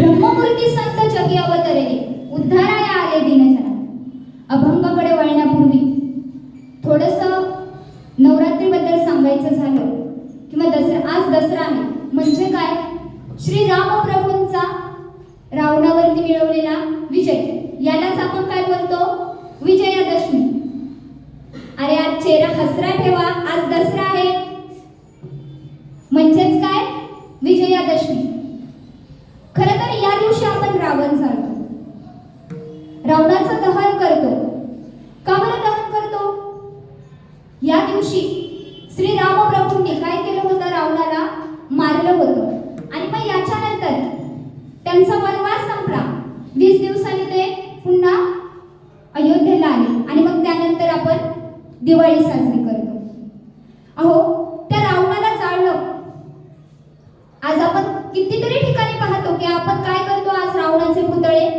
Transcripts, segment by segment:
ब्रह्ममूर्ती संत जगी अवतरले उद्धाराया आले दिनजना अभंगाकडे वळण्यापूर्वी थोडस नवरात्रीबद्दल सांगायचं झालं किंवा दसरा आज दसरा आहे. म्हणजे काय? श्री रामप्रभूंचा रावणावरती मिळवलेला विजय. यालाच आपण काय बोलतो? विजयादशमी. अरे आज चेहरा हसरा ठेवा. आज दसरा आहे म्हणजेच काय विजयादशमी खरं तर या दिवशी आपण रावण जाळतो रावणाचं दहन करतो. का बरं दहन करतो? या दिवशी श्री रामप्रभूंनी काय केलं होतं? रावणाला मारलं होतं. आणि मग याच्यानंतर त्यांचा वनवास संपला. वीस दिवसांनी ते पुन्हा अयोध्येला आले. आणि मग त्यानंतर आपण दिवाळी साजरी करतो. अहो त्या रावणाला जाळलं. आज आपण कितीतरी ठिकाणी पाहतो की आपण काय करतो? आज रावणाचे पुतळे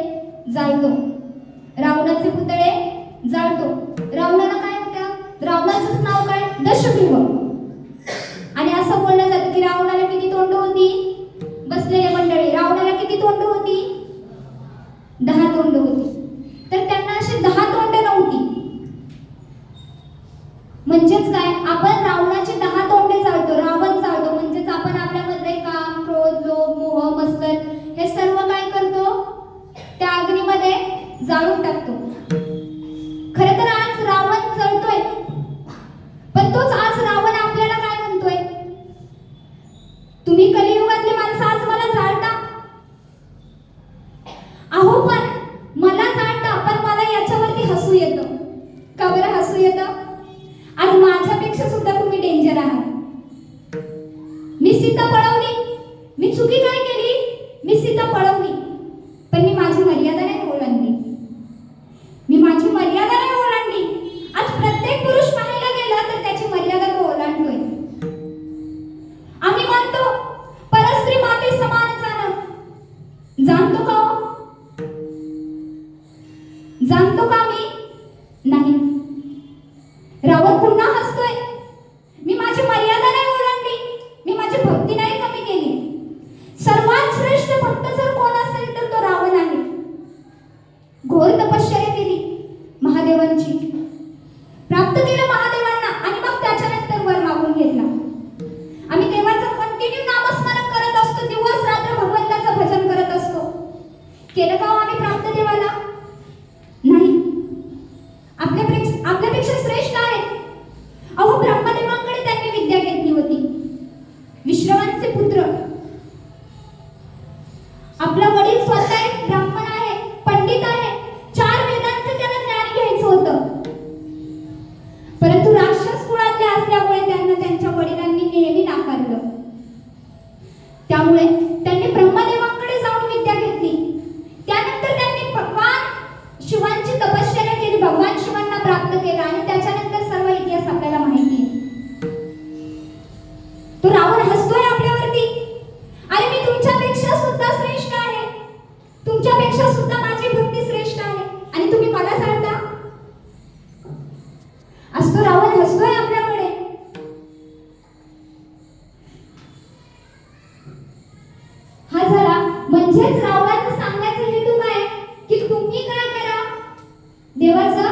जाळतो. रावणाचे पुतळे जाळतो. रावणाला काय होत्या रावणाचंच नाव काय? दशग्रीव आणि असं बोललं जातं की रावणाला किती तोंड होती? बसलेले मंडळी रावणाला किती तोंड होती? दहा तोंड होती. तुम्ही कलियुगातले माणसं आज मला जाळता? अहो पण मला जाळता पण मला याच्यावरती हसू येतं. का बरं हसू येतं? आज माझ्यापेक्षा सुद्धा तुम्ही डेंजर आहात. मी सीता पळवली मी चुकी काय सांगतो का मी? नाही. रावण पुन्हा हसतोय. मी माझी मर्यादा नाही ओलांडली मी माझी भक्ती नाही कमी केली. सर्वात श्रेष्ठ भक्त जर कोण असेल तर तो रावण आहे. घोर तपश्चर्या केली महादेवांची. प्राप्त केलं महादेवांना आणि मग त्याच्यानंतर वर मागून घेतला. आम्ही देवाचं कंटिन्यू नामस्मरण करत असतो. दिवस रात्र भगवंताचं भजन करत असतो. केलं का हो म्हणजेच रावणाचं सांगायचं हेतू काय? की तुम्ही काय करा? देवाचं